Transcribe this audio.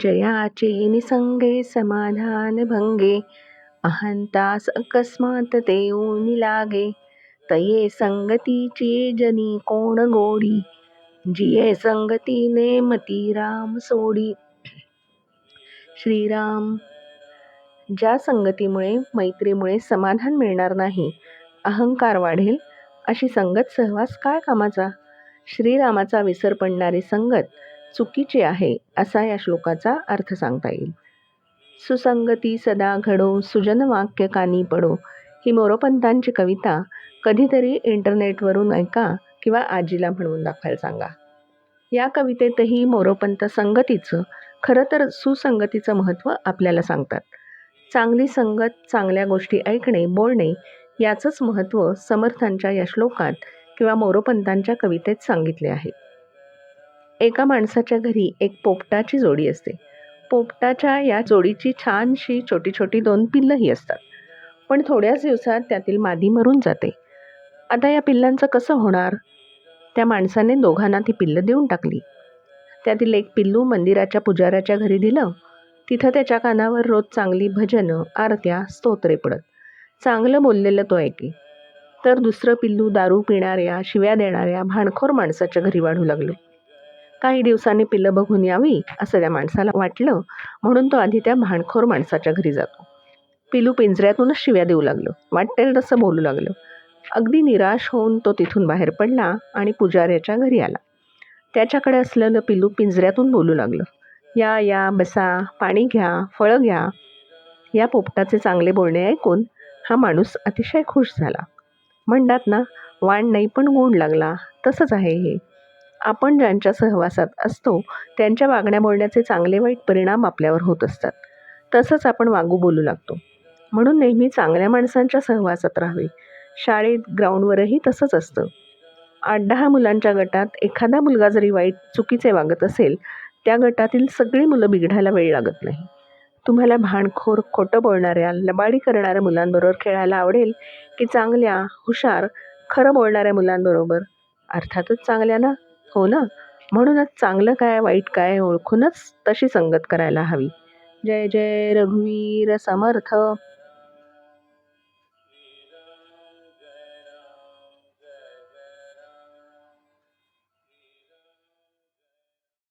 जयाचे निसंगे समाधान भंगे अहंतास अकस्मात ते ऊनी लागे तये संगतीची जनी कोण गोडी जिये संगतीने मती राम सोडी. श्रीराम ज्या संगतीमुळे मैत्रीमुळे समाधान मिळणार नाही अहंकार वाढेल अशी संगत सहवास काय कामाचा? श्रीरामाचा विसर पडणारी संगत चुकीची आहे असा या श्लोकाचा अर्थ सांगता येईल. सुसंगती सदा घडो सुजन वाक्य कानी पडो ही मोरोपंतांची कविता कधीतरी इंटरनेटवरून ऐका किंवा आजीला म्हणून दाखवायला सांगा. या कवितेतही मोरोपंत संगतीचं खरं तर सुसंगतीचं महत्त्व आपल्याला सांगतात. चांगली संगत चांगल्या गोष्टी ऐकणे बोलणे याचंच महत्त्व समर्थांच्या या श्लोकात किंवा मोरोपंतांच्या कवितेत सांगितले आहे. एका माणसाच्या घरी एक पोपटाची जोडी असते. पोपटाच्या या जोडीची छानशी छोटी छोटी दोन पिल्लंही असतात. पण थोड्याच दिवसात त्यातील मादी मरून जाते. आता या पिल्लांचं कसं होणार? त्या माणसाने दोघांना ती पिल्लं देऊन टाकली. त्यातील एक पिल्लू मंदिराच्या पुजाऱ्याच्या घरी दिलं. तिथं त्याच्या कानावर रोज चांगली भजनं आरत्या स्तोत्रे पडत. चांगलं बोललेलं तो ऐके. तर दुसरं पिल्लू दारू पिणाऱ्या शिव्या देणाऱ्या भाणखोर माणसाच्या घरी वाढू लागलं. काही दिवसांनी पिल्लं बघून यावी असं त्या माणसाला वाटलं. म्हणून तो आधी त्या भांडखोर माणसाच्या घरी जातो. पिलू पिंजऱ्यातूनच शिव्या देऊ लागलं. वाटेल तसं बोलू लागलं. अगदी निराश होऊन तो तिथून बाहेर पडला आणि पुजाऱ्याच्या घरी आला. त्याच्याकडे असलेलं पिलू पिंजऱ्यातून बोलू लागलं. या या बसा पाणी घ्या फळं घ्या. या पोपटाचे चांगले बोलणे ऐकून हा माणूस अतिशय खुश झाला. म्हणतात ना वाण नाही पण गुण लागला. तसंच आहे हे. आपण ज्यांच्या सहवासात असतो त्यांच्या वागण्या बोलण्याचे चांगले वाईट परिणाम आपल्यावर होत असतात. तसंच आपण वागू बोलू लागतो. म्हणून नेहमी चांगल्या माणसांच्या सहवासात राहावे. शाळेत ग्राउंडवरही तसंच असतं. आठ दहा मुलांच्या गटात एखादा मुलगा जरी वाईट चुकीचे वागत असेल त्या गटातील सगळी मुलं बिघडायला वेळ लागत नाही. तुम्हाला भांडखोर खोटं बोलणाऱ्या लबाडी करणाऱ्या मुलांबरोबर खेळायला आवडेल की चांगल्या हुशार खरं बोलणाऱ्या मुलांबरोबर? अर्थातच चांगल्या ना? हो ना? म्हणूनच चांगलं काय वाईट काय ओळखूनच तशी संगत करायला हवी. जय जय रघुवीर समर्थ.